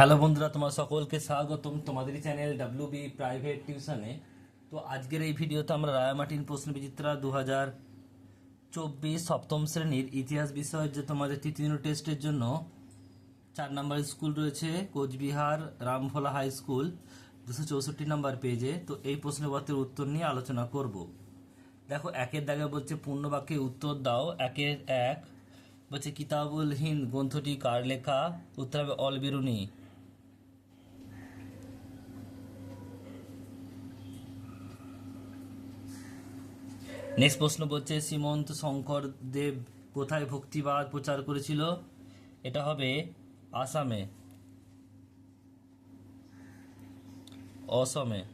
Hello বন্ধুরা, তোমার সকলকে স্বাগতম তোমাদের চ্যানেল ডাব্লিউ বি প্রাইভেট টিউশনে তো আজকের এই ভিডিওতে আমরা রায়ামাটিন প্রশ্ন বিচিত্রা দু হাজার চব্বিশ সপ্তম শ্রেণির ইতিহাস বিষয়ের যে তোমাদের তৃতীয় টেস্টের জন্য চার নাম্বার স্কুল রয়েছে, কোচবিহার রামভোলা হাই স্কুল, দুশো চৌষট্টি নাম্বার পেজে। তো এই প্রশ্নপত্রের উত্তর নিয়ে আলোচনা করব। দেখো, একের দাগে বলছে পূর্ণ বাক্যে উত্তর দাও, একের এক বলছে কিতাবুল হিন্দ, গ্রন্থটি কার লেখা? উত্তর হবে অল নেক্সট প্রশ্ন বলছে, শ্রীমন্ত শঙ্কর দেব কোথায় ভক্তিবাদ প্রচার করেছিল? এটা হবে আসামে। অসমে।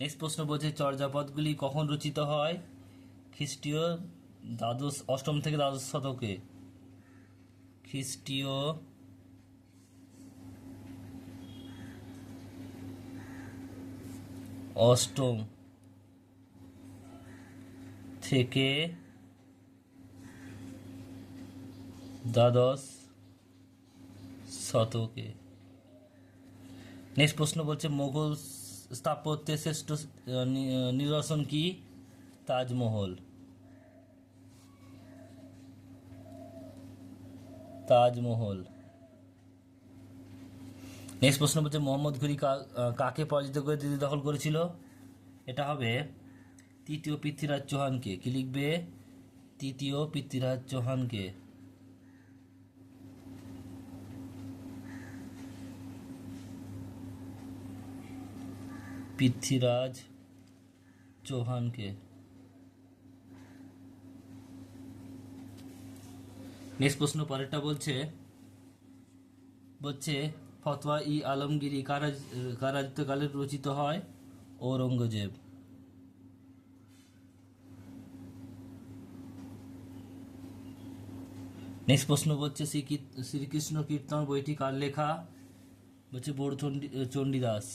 নেক্সট প্রশ্ন বলছে, চর্যাপদগুলি কখন রচিত হয়? খ্রিস্টীয় দ্বাদশ, অষ্টম থেকে দ্বাদশ শতকে। খ্রিস্টীয় অষ্টম। থেকে দ্বাদশ শতকে। নেক্সট প্রশ্ন বলছে মোগল স্থাপত্যের শ্রেষ্ঠ নিদর্শন কি? তাজমহল। তাজমহল। নেক্সট প্রশ্ন বলছে, মোহাম্মদ ঘুরি কাকে পরাজিত করে দখল করেছিল? এটা হবে তৃতীয় পৃথ্বীরাজ চৌহানকে কি লিখবে? তৃতীয় পৃথ্বীরাজ চৌহানকে। পৃথ্বীরাজ চৌহানকে। নেক্সট প্রশ্ন পরেরটা বলছে বলছে, ফতোয়া ই আলমগিরি কারা কার রাজত্বকালে রচিত হয়? ঔরঙ্গজেব। নেক্সট প্রশ্ন বলছে শ্রী শ্রীকৃষ্ণ কীর্তন বইটি কার লেখা? বলছে বড় চন্ডী চণ্ডীদাস।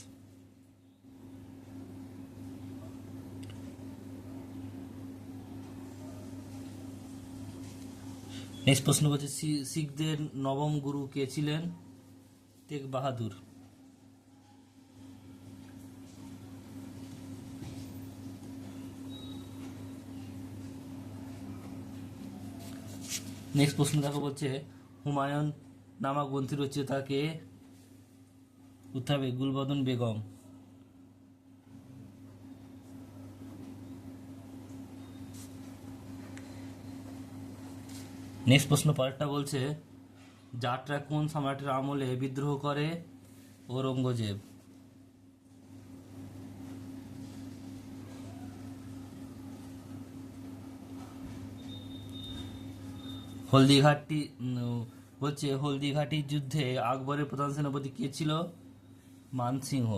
নেক্সট প্রশ্ন বলছে শিখদের নবম গুরু কে ছিলেন? তেগ বাহাদুর। নেক্সট প্রশ্ন দেখো বলছে, হুমায়ুন নামা গ্রন্থি রচিতা কে উত্তর হবে গুলবদন বেগম। নেক্সট প্রশ্ন পরেরটা বলছে, যাত্রা কোন সম্রাটের আমলে বিদ্রোহ করে? ঔরঙ্গজেব। হলদিঘাটি হচ্ছে হলদিঘাটির যুদ্ধে আকবরের প্রধান সেনাপতি কে ছিল? মানসিংহ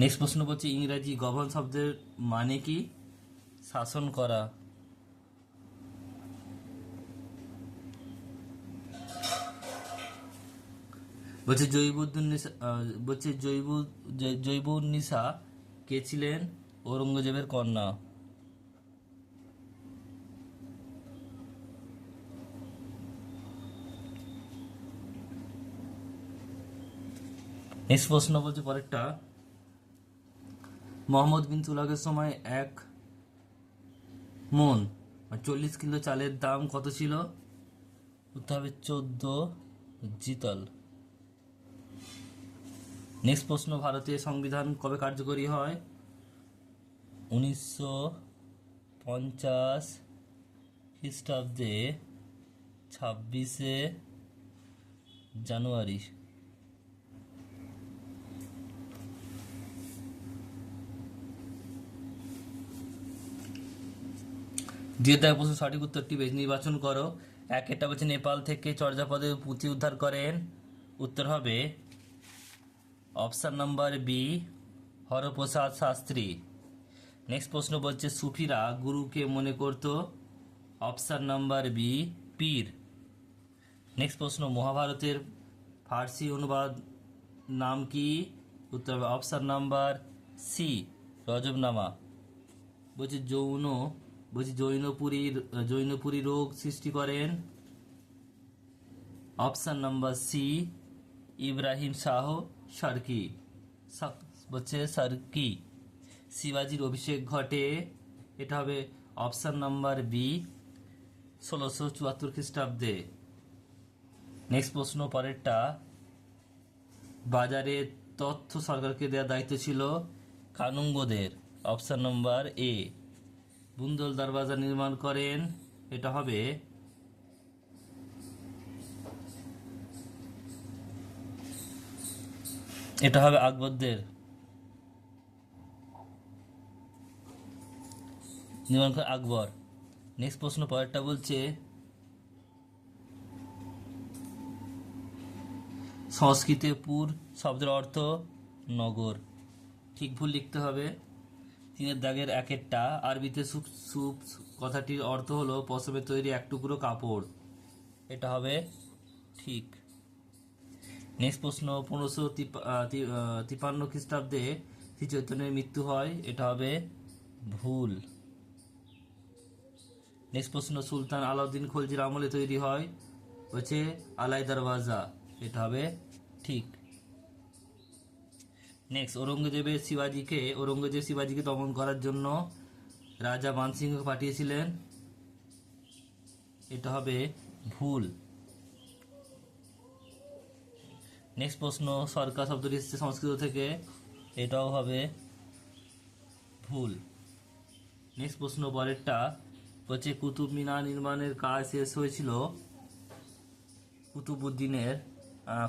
নেক্সট প্রশ্ন বলছে ইংরাজি গভর্ন শব্দের মানে কি? শাসন করা। বলছে জৈবুদ্দিনসা বলছে জৈব জৈবুন্নিসা কে ছিলেন? ঔরঙ্গজেবের কন্যা। নেক্সট প্রশ্ন বলছে পরেরটা। মোহাম্মদ বিন তুলাকের সময় এক মন চল্লিশ কিলো চালের দাম কত ছিল? উত্তর হবে চোদ্দ জিতল। নেক্সট প্রশ্ন, ভারতীয় সংবিধান কবে কার্যকরী হয়? উনিশশো পঞ্চাশ খ্রিস্টাব্দে ছাব্বিশে জানুয়ারি। দিয়ে দেওয়া প্রশ্ন সঠিক উত্তরটি বেশ নির্বাচন করো। এক এটা বলছে, নেপাল থেকে চর্যাপদের পুঁথি উদ্ধার করেন। উত্তর হবে option number B, Haraprasad Shastri. Next প্রশ্ন বলছে, সুফিরা গুরুকে মনে করত? অপশান নাম্বার বি, পীর। নেক্সট প্রশ্ন, মহাভারতের ফার্সি অনুবাদ নাম কি? উত্তর হবে অপশান নাম্বার সি, রজবনামা। বলছে, যৌন, বলছি জৈনপুরীর জৈনপুরী রোগ সৃষ্টি করেন। Option number C, Ibrahim Shah. Sharqi. বলছে সার্কি। শিবাজির অভিষেক ঘটে, এটা হবে অপশন নাম্বার বি, ষোলোশো চুয়াত্তর খ্রিস্টাব্দে। নেক্সট প্রশ্ন পরেরটা। বাজারে তথ্য সরকারকে দেওয়ার দায়িত্ব ছিল কানুঙ্গদের। অপশন নম্বর এ বুন্দল দরওয়াজা নির্মাণ করেন, এটা হবে এটা হবে আকবরদের। নির্মাণ আকবর। নেক্সট প্রশ্ন পরেরটা বলছে, সংস্কৃতে পুর শব্দের অর্থ নগর। ঠিক ভুল লিখতে হবে। তিনের দাগের একেরটা। আরবিতে সুপ সুপ, কথাটির অর্থ হলো পশমে তৈরি এক টুকরো কাপড়। এটা হবে ঠিক। নেক্সট প্রশ্ন, পনেরোশো তিপান্ন খ্রিস্টাব্দে শ্রী চৈতন্যের মৃত্যু হয়, এটা হবে ভুল। নেক্সট প্রশ্ন, সুলতান আলাউদ্দিন খলজির আমলে তৈরি হয়, হচ্ছে আলাই দরওয়াজা, এটা হবে ঠিক। নেক্সট, ঔরঙ্গজেবের শিবাজিকে ঔরঙ্গজেব শিবাজিকে দমন করার জন্য রাজা মানসিংহকে পাঠিয়েছিলেন, এটা হবে ভুল। নেক্সট প্রশ্ন, সরকার শব্দটি এসেছে সংস্কৃত থেকে। এটাও হবে ভুল। নেক্সট প্রশ্ন পরেরটা হচ্ছে কুতুব মিনার নির্মাণের কাজ শেষ হয়েছিল কুতুবুদ্দিনের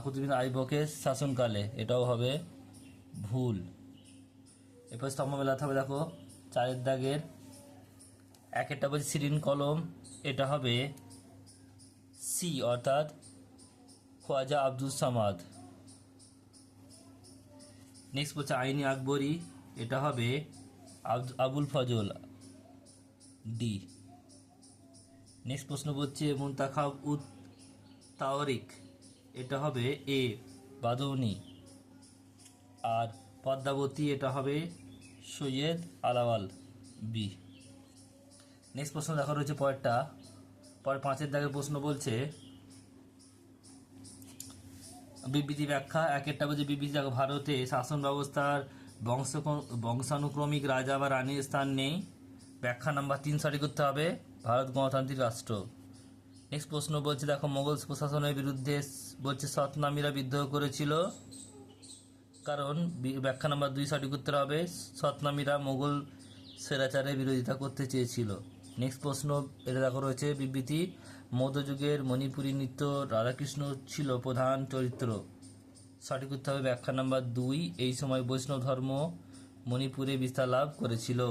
কুতুবুদ্দিন আইবকের শাসনকালে। এটাও হবে ভুল। এরপর স্তম্ভ মেলাতে হবে, দেখো, চারের দাগের এক একটা বলছে সিরিন কলম, এটা হবে সি, অর্থাৎ খোয়াজা আব্দুল সামাদ। নেক্সট বলছে আইনি আকবরী, এটা হবে আবুল ফজল, ডি। নেক্সট প্রশ্ন বলছে মুন্তাখাব উত তাওরিক, এটা হবে এ, বাদৌনি। আর পদ্মাবতী, এটা হবে সৈয়দ আলাওয়াল, বি। নেক্সট প্রশ্ন দেখা রয়েছে পরেরটা। পরে পাঁচের দাগের প্রশ্ন বলছে বিবৃতি ব্যাখ্যা একেরটা বলছে বিবৃতি দেখো, ভারতে শাসন ব্যবস্থার বংশ বংশানুক্রমিক রাজা বা রানীর স্থান নেই। ব্যাখ্যা নাম্বার তিন সঠিক করতে হবে। ভারত গণতান্ত্রিক রাষ্ট্র। নেক্সট প্রশ্ন বলছে, দেখো, মোগল প্রশাসনের বিরুদ্ধে বলছে সতনামীরা বিদ্রোহ করেছিল। কারণ ব্যাখ্যা নাম্বার দুই সঠিক উত্তর হবে সতনামীরা মোগল স্বৈরাচারের বিরোধিতা করতে চেয়েছিল। নেক্সট প্রশ্ন এটা দেখা রয়েছে, বিবৃতি। মধ্যযুগের মণিপুরী নৃত্য রাধাকৃষ্ণ ছিল প্রধান চরিত্র। সঠিক উত্তর হবে ব্যাখ্যা নাম্বার দুই। এই সময় বৈষ্ণব ধর্ম মণিপুরে বিস্তার লাভ করেছিল।